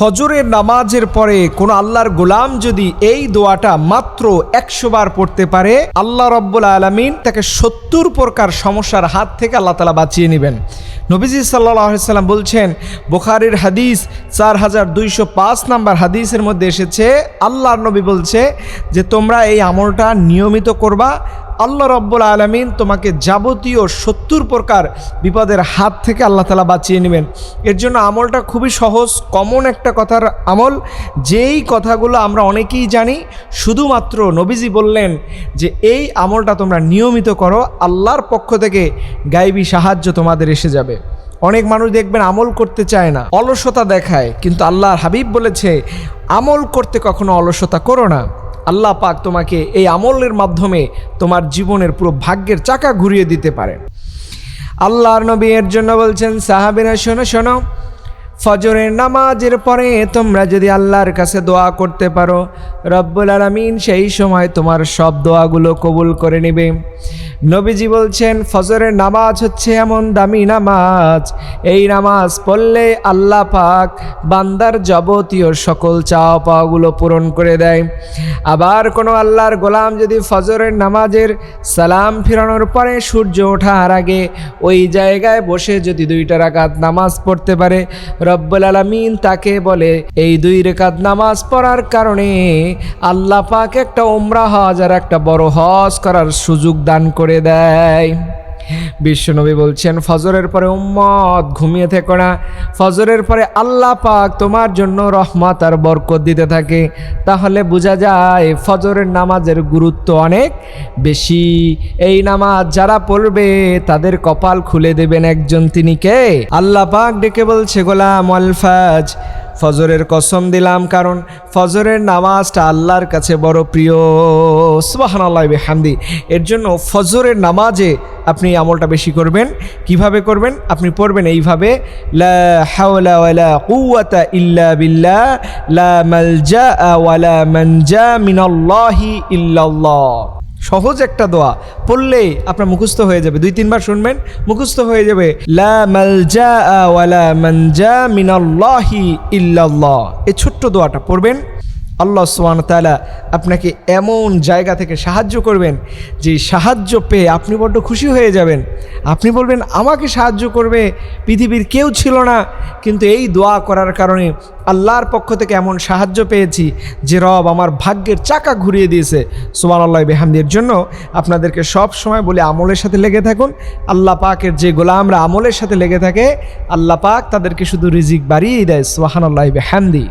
ফজরের নামাজের পরে কোনো আল্লাহর গোলাম যদি এই দোয়াটা মাত্র একশো বার পড়তে পারে, আল্লাহ রব্বুল আলমিন তাকে সত্তর প্রকার সমস্যার হাত থেকে আল্লাহ তালা বাঁচিয়ে নেবেন। নবীজি সাল্লাম বলছেন, বোখারির হাদিস চার হাজার দুইশো পাঁচ নাম্বার হাদিসের মধ্যে এসেছে, আল্লাহর নবী বলছে যে তোমরা এই আমলটা নিয়মিত করবা আল্লাহ রব্বুল আলমিন তোমাকে যাবতীয় সত্তর প্রকার বিপদের হাত থেকে আল্লাহ তালা বাঁচিয়ে নেবেন। এর জন্য আমলটা খুবই সহজ কমন একটা কথার আমল। যেই কথাগুলো আমরা অনেকেই জানি, শুধুমাত্র নবীজি বললেন যে, এই আমলটা তোমরা নিয়মিত করো, আল্লাহর পক্ষ থেকে গাইবী সাহায্য তোমাদের এসে যাবে। অনেক মানুষ দেখবেন আমল করতে চায় না, অলসতা দেখায়। কিন্তু আল্লাহর হাবিব বলেছে, আমল করতে কখনো অলসতা করো না। আল্লাহ পাক তোমাকে এই আমলের মাধ্যমে তোমার জীবনের পুরো ভাগ্যের চাকা ঘুরিয়ে দিতে পারেন আল্লাহর নবী এর জন্য বলছেন, সাহাবিরা, শোনো শোনো। ফজরের নামাজের পরে তোমরা যদি আল্লাহর কাছে দোয়া করতে পারো, রব্বুল আলমিন সেই সময় তোমার সব দোয়াগুলো কবুল করে নেবে। নবীজি বলছেন, ফজরের নামাজ হচ্ছে এমন দামি নামাজ। এই নামাজ পড়লে আল্লাহ পাক বান্দার যাবতীয় সকল চাওয়া পাওয়াগুলো পূরণ করে দেয়। আবার কোনো আল্লাহর গোলাম যদি ফজরের নামাজের সালাম ফিরানোর পরে সূর্য ওঠার আগে ওই জায়গায় বসে যদি দুইটা রাকাত নামাজ পড়তে পারে রব্বুল আলমিন তাকে বলে, এই দুই রেখাত নামাজ পড়ার কারণে আল্লাহ পাক একটা ওমরা হজ আর একটা বড় হজ করার সুযোগ দান করে দেয়। বিশ্বনবী বলছেন, ফজরের পরে উম্মত, ঘুমিয়ে থেকো না। ফজরের পরে আল্লাহ পাক তোমার জন্য রহমত আর বরকত দিতে থাকে। তাহলে বোঝা যায় ফজরের নামাজের গুরুত্ব অনেক বেশি। এই নামাজ যারা পড়বে, তাদের কপাল খুলে দেবেন একজন তিনি কে? আল্লাহ পাক ডেকে বলছে, গোলাম আলফাজ ফজরের কসম দিলাম, কারণ ফজরের নামাজটা আল্লাহর কাছে বড় প্রিয়। সুবাহান আল্লাহ হামদি এর জন্য ফজরের নামাজে আপনি আমলটা বেশি করবেন। কীভাবে করবেন? আপনি পড়বেন এইভাবে ইল্লা বিল্লাহ, লা মালজা ওয়ালা মিনাল্লাহি ইল্লাল্লাহ। সহজ একটা দোয়া। পড়লে আপনার মুখস্থ হয়ে যাবে। দুই, তিনবার শুনবেন, মুখস্থ হয়ে যাবে। লা ইল্লাল্লাহ। এই ছোট্ট দোয়াটা পড়বেন আল্লাহ সুবহান তাআলা আপনাকে এমন জায়গা থেকে সাহায্য করবেন, যে সাহায্য পেয়ে আপনি বড্ড খুশি হয়ে যাবেন। আপনি বলবেন, আমাকে সাহায্য করবে, পৃথিবীর কেউ ছিল না। কিন্তু এই দোয়া করার কারণে আল্লাহর পক্ষ থেকে এমন সাহায্য পেয়েছি, যে রব আমার ভাগ্যের চাকা ঘুরিয়ে দিয়েছে। সুমান আল্লাহ বেহামদির জন্য আপনাদেরকে সব সময় বলে, আমলের সাথে লেগে থাকুন। আল্লাহ পাকের যে গোলামরা আমলের সাথে লেগে থাকে, আল্লাহ পাক তাদেরকে শুধু রিজিক বাড়িয়েই দেয়। সোহান আল্লাহ বেহামদি।